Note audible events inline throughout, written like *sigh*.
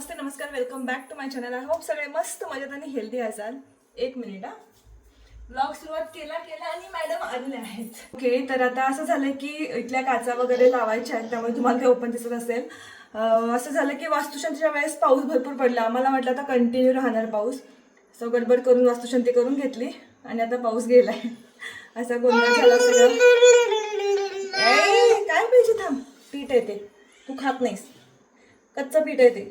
नमस्ते नमस्कार welcome back to my channel I hope सगळे मस्त मजेत आणि हेल्दी असाल एक मिनिट हा. ब्लॉग सुरुवात केला केला आणि मॅडम आलेले आहेत. ओके तर आता असं झालं की इथल्या काचा वगैरे लावायच्या आहेत त्यामुळे तुम्हाला ते ओपन दिसत असेल. असं झालं की वास्तुशांतीच्या वेळेस पाऊस भरपूर पडला. आम्हाला वाटलं आता कंटिन्यू राहणार पाऊस. सो गडबड करून वास्तुशांती करून घेतली आणि आता पाऊस गेलाय. असा गोंधळ झाला सगळं. काय पाहिजे थांब. पीठ आहे ते. तू खात नाहीस. कच्चं पीठ आहे ते.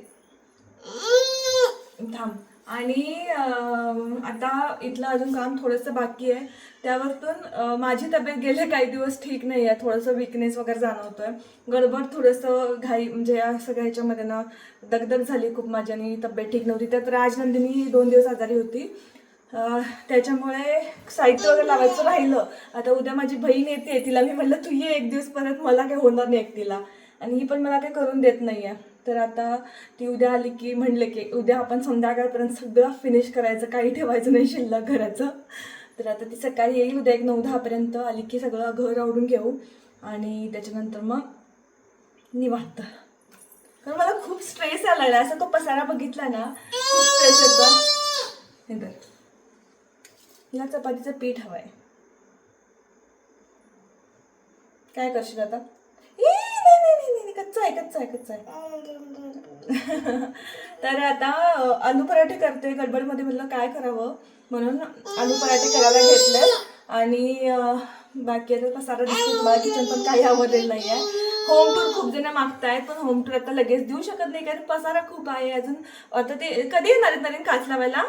थांब. आणि आता इथलं अजून काम थोडंसं बाकी आहे. त्यावरतून माझी तब्येत गेले काही दिवस ठीक नाही आहे. थोडंसं विकनेस वगैरे जाणवतो आहे गडबड थोडंसं घाई म्हणजे या सगळ्या ह्याच्यामध्ये ना दगदग झाली खूप माझी आणि तब्येत ठीक नव्हती. त्यात राजनंदिनी ही दोन दिवस आजारी होती. त्याच्यामुळे साहित्य वगैरे लावायचं राहिलं. आता उद्या माझी बहीण येते. तिला मी म्हटलं तू ये एक दिवस परत. मला काही होणार नाही एकटीला आणि ही पण मला काही करून देत नाही आहे तर आता ती उद्या आली की म्हणले की उद्या आपण संध्याकाळपर्यंत सगळं फिनिश करायचं काही ठेवायचं नाही शिल्लक घराचं. तर आता ती सकाळी येईल उद्या एक नऊ दहापर्यंत आली की सगळं घर आवडून घेऊ आणि त्याच्यानंतर मग निवांत. कारण मला खूप स्ट्रेस आला आहे असं तो पसारा बघितला ना खूप स्ट्रेस येतो. हे तर हिला चपातीचं पीठ हवंय. काय करशील आता ए, नाही नाही नाही नाही कच्चा आहे कच्चा आहे कच्चा आहे तर आता आलू पराठे करते गडबडमध्ये म्हटलं काय करावं? म्हणून आलू पराठे करायला घेतले. आणि बाकी आता पसारा दिसतो किचन पण काही आवडलेलं नाही आहे होम टूर खूप जण मागतायत पण होम टूर आता लगेच देऊ शकत नाही कारण पसारा खूप आहे अजून. आता ते कधी येणार आहेत नवीन काच लावायला?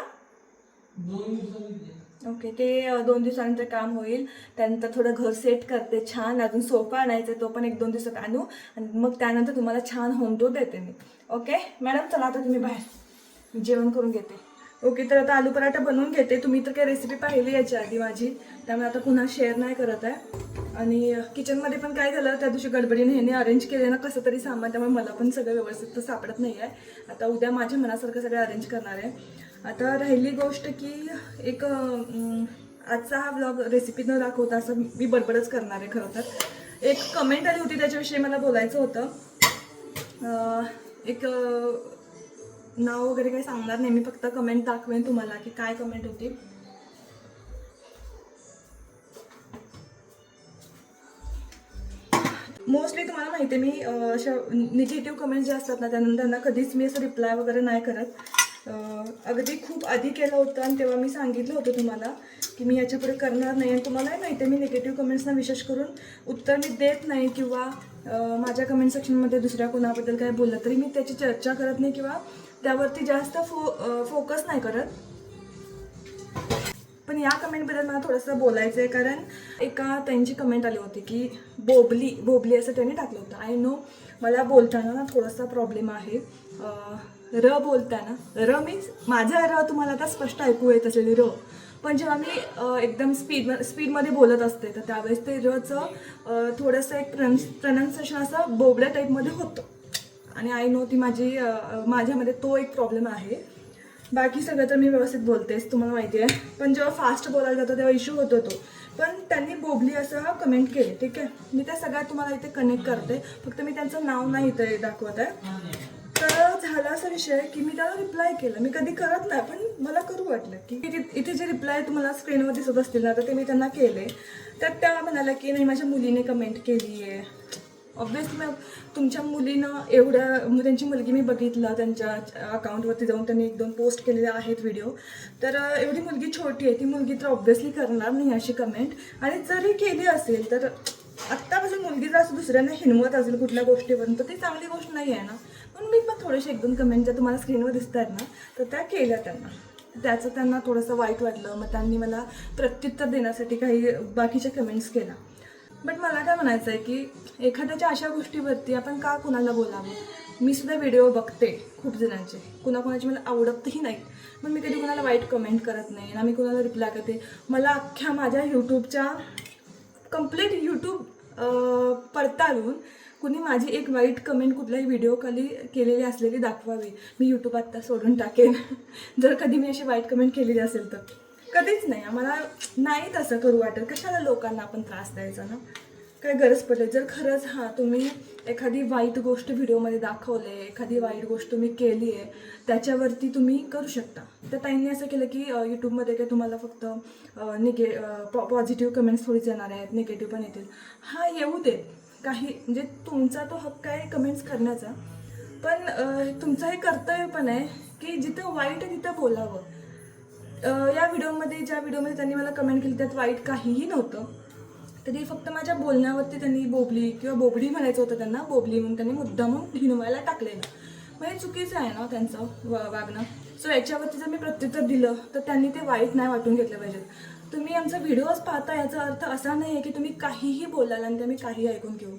ओके ते दोन दिवसानंतर काम होईल. त्यानंतर थोडं घर सेट करते छान. अजून सोफा आणायचा तो पण एक दोन दिवसात आणू. आणि मग त्यानंतर तुम्हाला छान होम टूर देते मी. ओके मॅडम चला आता तुम्ही बाहेर. जेवण करून घेते. ओके तर आता आलू पराठा बनवून घेते. तुम्ही तर काही रेसिपी पाहिली याच्या आधी माझी. त्यामुळे आता पुन्हा शेअर नाही करत आहे. आणि किचनमध्ये पण काय झालं? त्या दिवशी गडबडीने ह्याने अरेंज केले ना कसं तरी सामान. त्यामुळे मला पण सगळं व्यवस्थित सापडत नाही आहे आता उद्या माझ्या मनासारखं सगळं अरेंज करणार आहे. आता राहिली गोष्ट की एक आजचा हा ब्लॉग रेसिपी न दाखवता असं मी बडबडच करणार आहे खरं तर. एक कमेंट आली होती त्याच्याविषयी मला बोलायचं होतं. एक नाव वगैरे काही सांगणार नाही. मी फक्त कमेंट दाखवेन तुम्हाला की काय कमेंट होती. मोस्टली तुम्हाला माहिती आहे मी अशा निगेटिव्ह कमेंट जे असतात ना त्यानंतर त्यांना कधीच मी असं रिप्लाय वगैरे नाही करत. अगदी खूप आधी केलं होतं आणि तेव्हा मी सांगितलं होतं तुम्हाला की मी याच्यापुढे करणार नाही. आणि तुम्हालाही माहिती आहे मी निगेटिव्ह कमेंट्सना विशेष करून उत्तर मी देत नाही किंवा माझ्या कमेंट सेक्शनमध्ये दुसऱ्या कोणाबद्दल काय बोललं तरी मी त्याची चर्चा करत नाही किंवा त्यावरती जास्त फो फोकस नाही करत. पण या कमेंटबद्दल मला थोडंसं बोलायचं आहे कारण एका त्यांची कमेंट आली होती की बोबली बोबली असं त्यांनी टाकलं होतं. आय नो मला बोलताना ना थोडासा प्रॉब्लेम आहे. र बोलताना र मीन्स माझा र तुम्हाला आता स्पष्ट ऐकू येत असेल र. पण जेव्हा मी एकदम स्पीड स्पीडमध्ये बोलत असते तर त्यावेळेस ते रचं थोडंसं एक प्रनन्स प्रनन्सेशन असं बोबड्या टाईपमध्ये होतं. आणि आय नो ती माझी माझ्यामध्ये तो एक प्रॉब्लेम आहे. बाकी सगळं तर मी व्यवस्थित बोलतेच तुम्हाला माहिती आहे. पण जेव्हा फास्ट बोलायला जातं तेव्हा इश्यू होतो तो. पण त्यांनी बोबली असं कमेंट केले ठीक आहे? मी त्या सगळ्या तुम्हाला इथे कनेक्ट करते. फक्त मी त्यांचं नाव नाही इथे दाखवत आहे. तर झाला असा विषय की मी त्याला रिप्लाय केला. मी कधी करत नाही पण मला करू वाटलं की इथे- इथे जे रिप्लाय तुम्हाला स्क्रीनवर दिसत असतील ना तर ते मी त्यांना केले. तर त्या म्हणाल्या की नाही माझ्या मुलीने कमेंट केली आहे ऑब्व्हियसली मग तुमच्या मुलीनं एवढ्या मग त्यांची मुलगी मी बघितलं त्यांच्या अकाउंटवरती जाऊन त्यांनी एक दोन पोस्ट केलेले आहेत व्हिडिओ तर एवढी मुलगी छोटी आहे ती मुलगी तर ऑब्व्हियसली करणार नाही अशी कमेंट आणि जरी केली असेल तर आत्तापासून मुलगी जर असं दुसऱ्यांना हिनवत असेल कुठल्या गोष्टीवरून तर ती चांगली गोष्ट नाही आहे ना. पण मी पण थोडेसे एक दोन कमेंट ज्या तुम्हाला स्क्रीनवर दिसत आहेत ना तर त्या केल्या त्यांना. त्याचं त्यांना थोडंसं वाईट वाटलं मग त्यांनी मला प्रत्युत्तर देण्यासाठी काही बाकीच्या कमेंट्स केल्या. बट मला काय म्हणायचं आहे की एखाद्याच्या अशा गोष्टीवरती आपण का कुणाला बोलावं? मी सुद्धा व्हिडिओ बघते खूप जणांचे. कुणाकुणाची मला आवडतही नाही. मग मी कधी कुणाला वाईट कमेंट करत नाही ना मी कुणाला रिप्लाय करते. मला अख्ख्या माझ्या यूट्यूबच्या कंप्लीट यूट्यूब पडताळून कुणी माझी एक वाईट कमेंट कुठल्याही व्हिडिओ खाली केलेली असलेली दाखवावी. मी यूट्यूब आत्ता सोडून टाकेन. जर कधी मी अशी वाईट कमेंट केलेली असेल तर. कधीच नाही. आम्हाला नाही तसं करू वाटत. कशाला लोकांना आपण त्रास द्यायचा ना? काय गरज पडली? जर खरंच हां तुम्ही एखादी वाईट गोष्ट व्हिडिओमध्ये दाखवले एखादी वाईट गोष्ट तुम्ही केली आहे त्याच्यावरती तुम्ही करू शकता. तर ताईंनी असं केलं की यूट्यूबमध्ये काय तुम्हाला फक्त निगे पॉ पॉझिटिव्ह कमेंट्स थोडीच येणार आहेत निगेटिव्ह पण येतील. हा येऊ दे. काही म्हणजे तुमचा तो हक्क आहे कमेंट्स करण्याचा. पण तुमचं हे कर्तव्य पण आहे की जिथं वाईट आहे तिथं बोलावं. या व्हिडिओमध्ये ज्या व्हिडिओमध्ये त्यांनी मला कमेंट केली त्यात वाईट काहीही नव्हतं. तरी फक्त माझ्या बोलण्यावरती त्यांनी बोबली किंवा बोबडी म्हणायचं होतं त्यांना बोबली म्हणून त्यांनी मुद्दामून हिनवायला टाकलेलं मग हे चुकीचं आहे ना त्यांचं वा वागणं. सो याच्यावरती जर मी प्रत्युत्तर दिलं तर त्यांनी ते वाईट नाही वाटून घेतलं पाहिजेत. तुम्ही आमचा व्हिडिओज पाहता याचा अर्थ असा नाही आहे की तुम्ही काहीही बोलाल आणि ते आम्ही काही ऐकून घेऊ.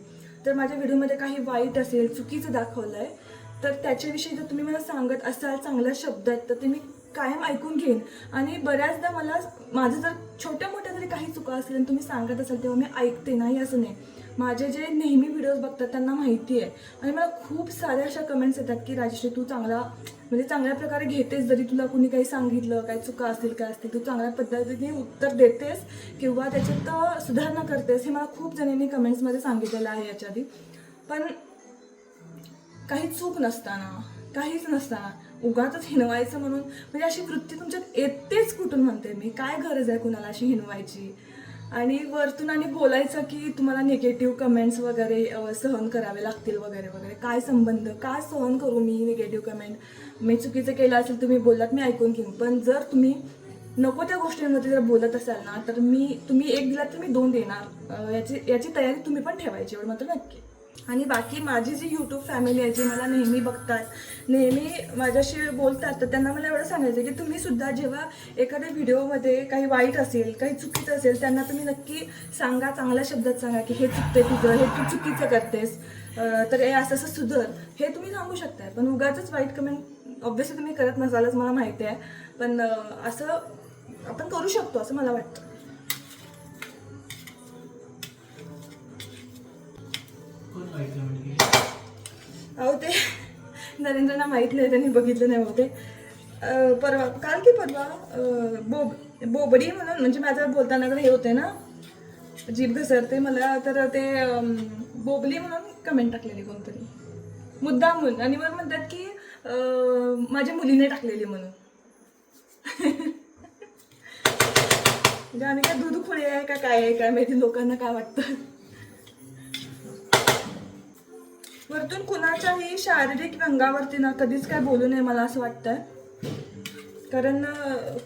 तर माझ्या व्हिडिओमध्ये काही वाईट असेल चुकीचं दाखवलं आहे तर त्याच्याविषयी जर तुम्ही मला सांगत असाल चांगल्या शब्दात तर ते मी कायम ऐकून घेईन. आणि बऱ्याचदा मला माझं जर छोट्या मोठ्या जरी काही चुका असतील आणि तुम्ही सांगत असाल तेव्हा मी ऐकते नाही असं नाही. माझे जे नेहमी व्हिडिओज बघतात त्यांना माहिती आहे. आणि मला खूप साऱ्या अशा कमेंट्स येतात की राजेश्री तू चांगला म्हणजे चांगल्या प्रकारे घेतेस. जरी तुला कुणी काही सांगितलं काही चुका असतील काय असतील तू चांगल्या पद्धतीने उत्तर देतेस किंवा त्याच्यात सुधारणा करतेस. हे मला खूप जणांनी कमेंट्समध्ये सांगितलेलं आहे याच्या आधी. पण काही चूक नसताना काहीच नसताना उगाच हिनवायचं म्हणून. म्हणजे अशी वृत्ती तुमच्यात येतेच कुठून म्हणते मी. काय गरज आहे कुणाला अशी हिनवायची आणि वरतून आणि बोलायचं की तुम्हाला निगेटिव्ह कमेंट्स वगैरे सहन करावे लागतील वगैरे वगैरे. काय संबंध? काय सहन करू मी निगेटिव्ह कमेंट मी चुकीचं केलं असेल तुम्ही बोललात मी ऐकून घेईन. पण जर तुम्ही नको त्या गोष्टींमध्ये जर बोलत असाल ना तर मी तुम्ही एक दिलात तर मी दोन देणार. याची याची तयारी तुम्ही पण ठेवायची एवढं मात्र नक्की. आणि बाकी माझी जी यूट्यूब फॅमिली आहे जी मला नेहमी बघतात नेहमी माझ्याशी बोलतात तर त्यांना मला एवढं सांगायचं आहे की तुम्ही सुद्धा जेव्हा एखाद्या व्हिडिओमध्ये काही वाईट असेल काही चुकीचं असेल त्यांना तुम्ही नक्की सांगा चांगल्या शब्दात सांगा की हे चुकते तुझं हे तू चुकीचं करतेस. तर हे असं असं सुधर. हे तुम्ही सांगू शकताय पण उगाच वाईट कमेंट ऑब्व्हियसली तुम्ही करत नसालच मला माहिती आहे. पण असं आपण करू शकतो असं मला वाटतं. अहो ते नरेंद्रना माहीत नाही त्यांनी बघितलं नाही होते परवा काल की परवा बोब बोबडी म्हणून म्हणजे माझं बोलताना हे होते ना जीभ घसरते मला तर ते बोबली म्हणून कमेंट टाकलेली कोणतरी. मुद्दाम म्हणून आणि मग म्हणतात की माझ्या मुलीने टाकलेली म्हणून. म्हणजे आम्ही काय दूध खुळे आहे का काय आहे काय माहिती लोकांना काय वाटतं. वरतून कुणाच्याही शारीरिक रंगावरती ना कधीच काय बोलू नये मला असं वाटतंय. कारण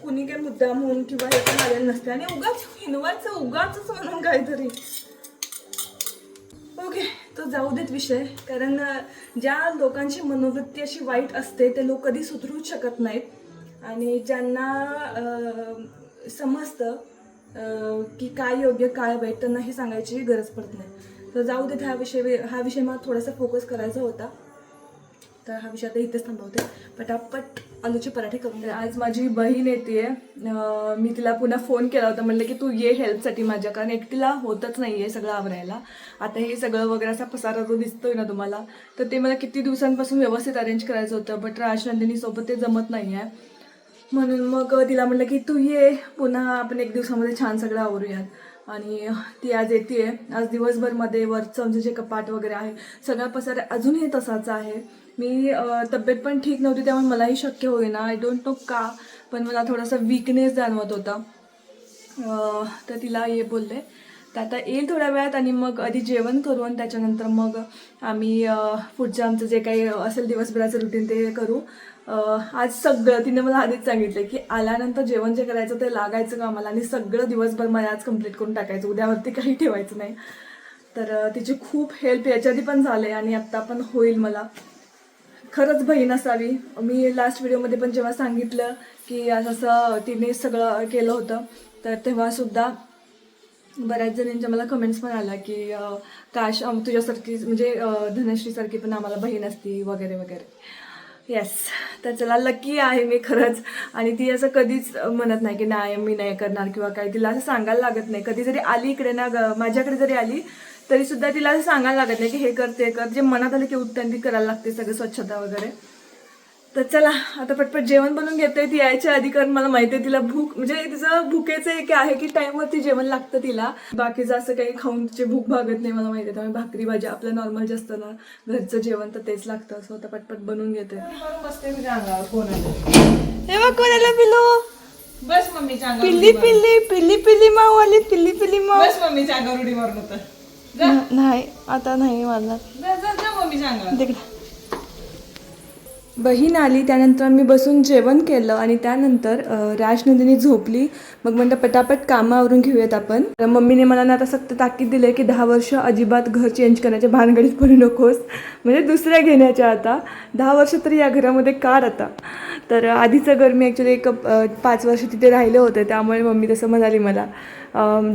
कुणी काही मुद्दा म्हणून किंवा हे पण आलेलं नसते आणि उगाच हिनवायचं उगाच म्हणून काहीतरी. ओके तो जाऊ देत विषय. कारण ज्या लोकांची मनोवृत्ती अशी वाईट असते ते लोक कधी सुधरूच शकत नाहीत. आणि ज्यांना समजतं की काय योग्य काय वाईट त्यांना हे सांगायची गरज पडत नाही. तर जाऊ देत हा विषय हा विषय मला थोडासा फोकस करायचा होता. तर हा विषय आता इथेच थांबवते. पटापट आलूचे पराठे करून आज माझी बहीण येते मी तिला पुन्हा फोन केला होता. म्हणलं की तू ये हेल्पसाठी माझ्या कारण एकटीला होतच नाही आहे सगळं आवरायला. आता हे सगळं वगैरे असा पसारा जो दिसतोय ना तुम्हाला तर ते मला किती दिवसांपासून व्यवस्थित अरेंज करायचं होतं बट राजनंदिनी सोबत ते जमत नाही आहे म्हणून मग तिला म्हणलं की तू ये पुन्हा आपण एक दिवसामध्ये छान सगळं आवरूयात. आणि ती आज येते आज दिवसभरमध्ये वरचं आमचं जे कपाट वगैरे आहे सगळा पसारा अजूनही तसाच आहे. मी तब्येत पण ठीक नव्हती त्यामुळे मलाही शक्य होईना. आय डोंट नो का पण मला थोडासा विकनेस जाणवत होता. तर तिला ये बोलले तर आता येईल थोड्या वेळात आणि मग आधी जेवण करू आणि त्याच्यानंतर मग आम्ही पुढचं आमचं जे काही असेल दिवसभराचं रुटीन ते करू. आज सगळं तिने मला आधीच सांगितलं की आल्यानंतर जेवण जे करायचं ते लागायचं कामाला आणि सगळं दिवसभर मला आज कंप्लीट करून टाकायचं. उद्यावरती काही ठेवायचं नाही. तर तिची खूप हेल्प याच्या आधी पण झाले आणि आत्ता पण होईल मला. खरंच बहीण असावी. मी लास्ट व्हिडिओमध्ये पण जेव्हा सांगितलं की असं असं तिने सगळं केलं होतं तर तेव्हासुद्धा बऱ्याच जणांच्या मला कमेंट्स पण आल्या की काश तुझ्यासारखी म्हणजे धनश्रीसारखी पण आम्हाला बहीण असती वगैरे वगैरे. येस तर चला लकी आहे मी खरंच. आणि ती असं कधीच म्हणत नाही की नाही मी नाही करणार किंवा काय. तिला असं सांगायला लागत नाही. कधी जरी आली इकडे ना माझ्याकडे जरी आली तरी सुद्धा तिला असं सांगायला लागत नाही की हे कर ते कर. जे मनात आलं की उत्तर ती करायला लागते सगळं स्वच्छता वगैरे. तर चला आता पटपट जेवण बनवून घेते ती यायच्या आधी कारण मला माहिती आहे तिला भूक म्हणजे तिचं भुकेचं एक आहे की टाईमवरती जेवण लागतं तिला. बाकीचं असं काही खाऊन तिची भूक भागत नाही मला माहिती आहे. त्यामुळे भाकरी भाजी आपलं नॉर्मल जे असतं ना घरचं जेवण तर तेच लागतं. असं आता पटपट बनवून घेते बसते अंगावर हे बघ कोणाला पिलो बस मम्मीच्या अंगावर पिल्ली पिल्ली पिल्ली पिल्ली माऊ आली पिल्ली पिल्ली माऊ. बस मम्मीच्या अंगावर उडी मारून होतं. न- नाही आता नाही मारणार. मम्मीच्या अंगावर तिकडे. बहीण आली त्यानंतर आम्ही बसून जेवण केलं आणि त्यानंतर राजनंदिनी झोपली. मग म्हणलं पटापट कामं आवरून घेऊयात आपण. तर मम्मीने मला ना आता सक्त ताकीद दिले की दहा वर्ष अजिबात घर चेंज करण्याच्या भानगडीत पडू नकोस. म्हणजे दुसऱ्या घेण्याच्या आता. दहा वर्ष तरी या घरामध्ये काढ आता. तर आधीचं घर मी ॲक्च्युली एक पाच वर्ष तिथे राहिलं होतं. त्यामुळे मम्मी तसं म्हणाली मला.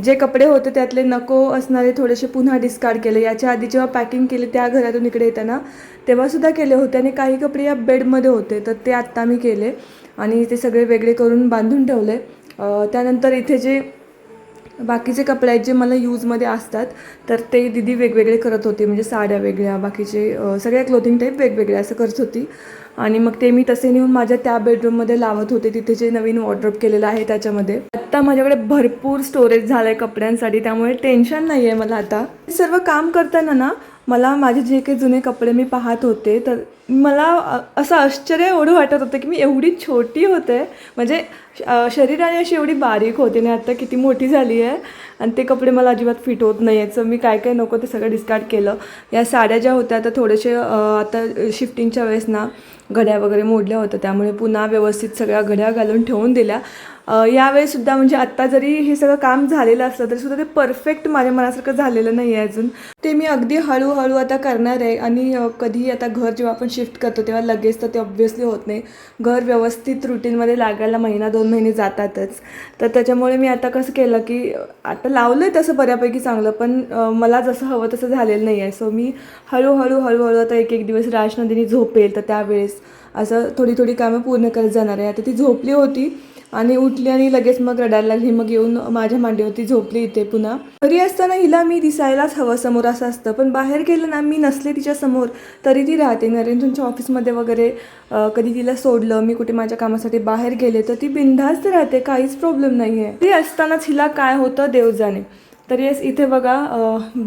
जे कपडे होते त्यातले नको असणारे थोडेसे पुन्हा डिस्कार्ड केले. याच्या आधी जेव्हा पॅकिंग केली त्या घरातून इकडे येताना तेव्हासुद्धा केले होते आणि काही कपडे या बेडमध्ये होते तर ते आत्ता मी केले आणि ते सगळे वेगळे करून बांधून ठेवले. त्यानंतर इथे जे बाकीचे कपडे आहेत जे मला यूजमध्ये असतात तर ते दिदी वेगवेगळे करत होते. म्हणजे साड्या वेगळ्या बाकीचे सगळ्या क्लोथिंग टाईप वेगवेगळ्या असं करत होती. आणि मग ते मी तसे नेऊन माझ्या त्या बेडरूममध्ये लावत होते. तिथे जे नवीन वॉर्ड्रॉप केलेलं आहे त्याच्यामध्ये. आत्ता माझ्याकडे भरपूर स्टोरेज झालं आहे कपड्यांसाठी त्यामुळे टेन्शन नाही आहे मला आता. सर्व काम करताना ना मला माझे जे काही जुने कपडे मी पाहत होते तर मला असं आश्चर्य एवढं वाटत होतं की मी एवढी छोटी होते. म्हणजे शरीराने अशी एवढी बारीक होते आणि आता किती मोठी झाली आहे. आणि ते कपडे मला अजिबात फिट होत नाही आहेत सो मी काय काय नको ते सगळं डिस्कार्ड केलं. या साड्या ज्या होत्या त्या थोडेसे आता शिफ्टिंगच्या वेळेस ना घड्या वगैरे मोडल्या होत्या. त्यामुळे पुन्हा व्यवस्थित सगळ्या घड्या घालून ठेवून दिल्या. यावेळीसुद्धा म्हणजे आत्ता जरी हे सगळं काम झालेलं असलं तरी सुद्धा ते परफेक्ट माझ्या मनासारखं झालेलं नाही आहे अजून. ते मी अगदी हळूहळू आता करणार आहे आणि कधीही आता घर जेव्हा आपण शिफ्ट करतो तेव्हा लगेच तर ते ऑब्व्हियसली होत नाही. घर व्यवस्थित रुटीनमध्ये लागायला महिना दोन महिने जातातच. तर त्याच्यामुळे मी आता कसं केलं की आता लावलं आहे तसं बऱ्यापैकी चांगलं पण मला जसं हवं तसं झालेलं नाही आहे सो मी हळूहळू हळूहळू आता एक एक दिवस राजनंदिनी झोपेल तर त्यावेळेस असं थोडी थोडी कामं पूर्ण करत जाणार आहे. आता ती झोपली होती आणि उठली आणि लगेच मग रडायला लागली. मग येऊन माझ्या मांडीवरती झोपली इथे पुन्हा. घरी असताना हिला मी दिसायलाच हवं समोर असं असतं. पण बाहेर गेलं ना मी नसले तिच्या समोर तरी ती राहते. नरेंद्रच्या ऑफिसमध्ये वगैरे कधी तिला सोडलं मी कुठे माझ्या कामासाठी बाहेर गेले तर ती बिनधास्त राहते. काहीच प्रॉब्लेम नाही आहे ती असतानाच हिला काय होतं देव जाणे तर येस इथे बघा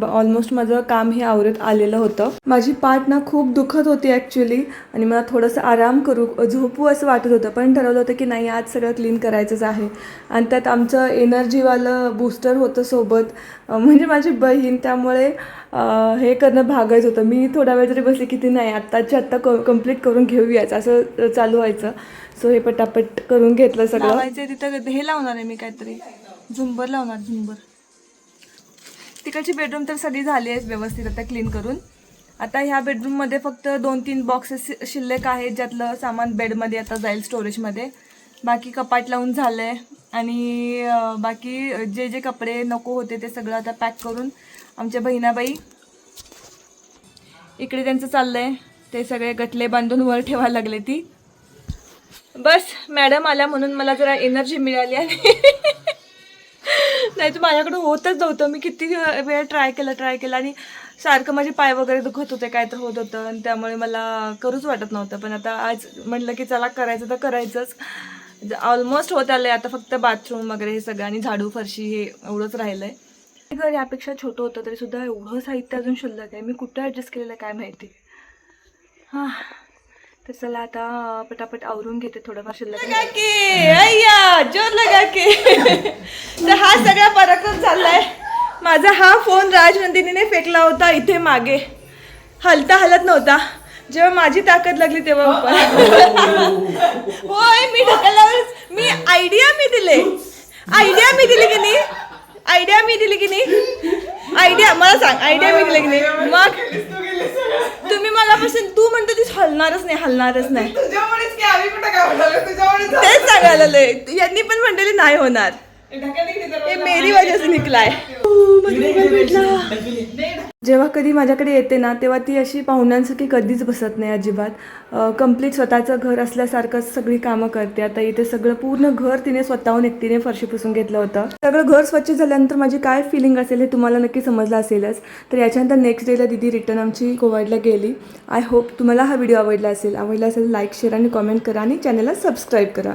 ऑलमोस्ट माझं काम हे आवरत आलेलं होतं. माझी पाठ ना खूप दुखत होती ॲक्च्युली आणि मला थोडंसं आराम करू झोपू असं वाटत होतं पण ठरवलं होतं की नाही आज सगळं क्लीन करायचंच आहे. आणि त्यात आमचं एनर्जीवालं बूस्टर होतं सोबत म्हणजे माझी बहीण त्यामुळे हे करणं भागायचं होतं. मी थोडा वेळ जरी बसले ती नाही आत्ताची आत्ता क कंप्लीट करून घेऊयाच असं चालू व्हायचं. सो हे पटापट करून घेतलं सगळं. लावायचं तिथं हे लावणार आहे मी काहीतरी. झुंबर लावणार झुंबर. तिकडची बेडरूम तर सगळी झाली आहे व्यवस्थित आता क्लीन करून. आता ह्या बेडरूममध्ये फक्त दोन तीन बॉक्सेस शिल्लक आहेत ज्यातलं सामान बेडमध्ये आता जाईल स्टोरेजमध्ये बाकी कपाट लावून झालं आहे आणि बाकी जे जे कपडे नको होते ते सगळं आता पॅक करून आमच्या बहिणाबाई इकडे त्यांचं चाललं आहे ते सगळे गटले बांधून वर ठेवायला लागले ती. बस मॅडम आल्या म्हणून मला जरा एनर्जी मिळाली आणि *laughs* नाही तर माझ्याकडे होतच नव्हतं. मी किती वेळ ट्राय केला ट्राय केलं आणि सारखं माझे पाय वगैरे दुखत होते काय तर होत होतं आणि त्यामुळे मला करूच वाटत नव्हतं. पण आता आज म्हटलं की चला करायचं तर करायचंच. ऑलमोस्ट होत आलंय. आता फक्त बाथरूम वगैरे हे सगळं आणि झाडू फरशी हे एवढंच राहिलंय. घर यापेक्षा छोटं होतं तरी सुद्धा एवढं साहित्य अजून शिल्लक आहे. मी कुठं ॲडजस्ट केलेलं आहे काय माहिती? हां. तर चला आता पटापट आवरून घेते थोडंफार शिल्लक लगा के अय्या जोर लगा के. तर हा सगळा पराक्रम चाललाय. माझा हा फोन राजनंदिनीने फेकला होता इथे मागे. हलता हलत नव्हता. जेव्हा माझी ताकद लागली तेव्हा उपर होय मी ढकलल्यावर मी आयडिया मी दिले. आयडिया मी दिली की नाही? आयडिया मी दिली की नाही? आयडिया मला सांग आयडिया मी दिली की नाही? मग? तुम्ही मलापासून तू म्हणतो तीच हलणारच नाही हलणारच नाही. तुझ्यामुळेच की आम्ही कुठं काय म्हणालो तुझ्यामुळेच तेच सांगायला. यांनी पण म्हणलेले नाही होणार. मेरी वजह से निकला है. जेव्हा कधी माझ्याकडे येते ना तेव्हा ती अशी पाहुण्यांसारखी कधीच बसत नाही अजिबात. कंप्लीट स्वतःचं घर असल्यासारखंच सगळी कामं करते. आता इथे सगळं पूर्ण घर तिने स्वतःहून एकटीने फरशी पुसून घेतलं होतं. सगळं घर स्वच्छ झाल्यानंतर माझी काय फिलिंग असेल हे तुम्हाला नक्की समजलं असेलच. तर याच्यानंतर नेक्स्ट डेला दिदी रिटर्न आमची गोवाडला गेली. आय होप तुम्हाला हा व्हिडिओ आवडला असेल. आवडला असेल लाईक शेअर आणि कॉमेंट करा आणि चॅनलला सबस्क्राईब करा.